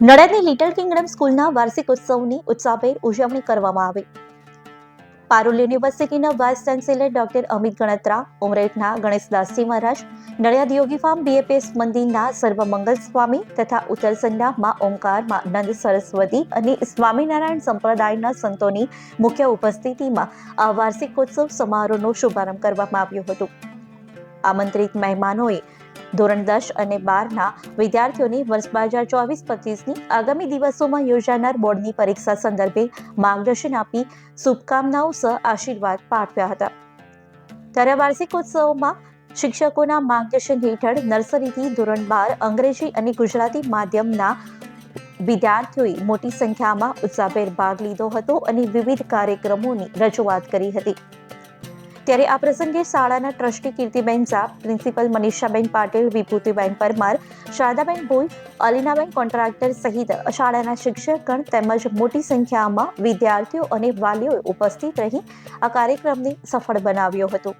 નડિયાદની little Kingdom સ્કૂલના વાર્ષિક ઉત્સવની ઉત્સાહભેર ઉજવણી કરવામાં આવી. પારુલ યુનિવર્સિટીના vice chancellor doctor Amit Ganatra, ઉમરેઠના Ganeshdasji Maharaj, Nadiad Yogi farm BAPS મંદિરના સર્વમંગલ સ્વામી તથા ઉત્તરસંડા માં ઓમકારમાં નંદ સરસ્વતી અને સ્વામિનારાયણ સંપ્રદાયના સંતોની મુખ્ય ઉપસ્થિતિમાં આ વાર્ષિકોત્સવ સમારોહનો શુભારંભ કરવામાં આવ્યો હતો. આમંત્રિત મહેમાનોએ ધોરણ દસ અને બારના વિદ્યાર્થીઓની વર્ષ બે હજાર ચોવીસ પચીસની આગામી દિવસોમાં યોજાનાર બોર્ડની પરીક્ષા સંદર્ભે માર્ગદર્શન આપી શુભકામનાઓ સહ આશીર્વાદ પાઠવ્યા હતા. ત્યારે વાર્ષિકોત્સવમાં શિક્ષકોના માર્ગદર્શન હેઠળ નર્સરીથી ધોરણ બાર અંગ્રેજી અને ગુજરાતી માધ્યમના વિદ્યાર્થીઓએ મોટી સંખ્યામાં ઉત્સાહભેર ભાગ લીધો હતો અને વિવિધ કાર્યક્રમોની રજૂઆત કરી હતી. ત્યારે આ પ્રસંગે શાળાના trustee Kirtiben Jha principal Manishaben Patil, Vibhutiben Parmar, Shardaben Bhoi, Alinaben Contractor સહિત શાળાના શિક્ષકગણ તેમજ મોટી સંખ્યામાં વિદ્યાર્થીઓ અને વાલીઓએ ઉપસ્થિત રહી આ કાર્યક્રમને સફળ બનાવ્યો હતો.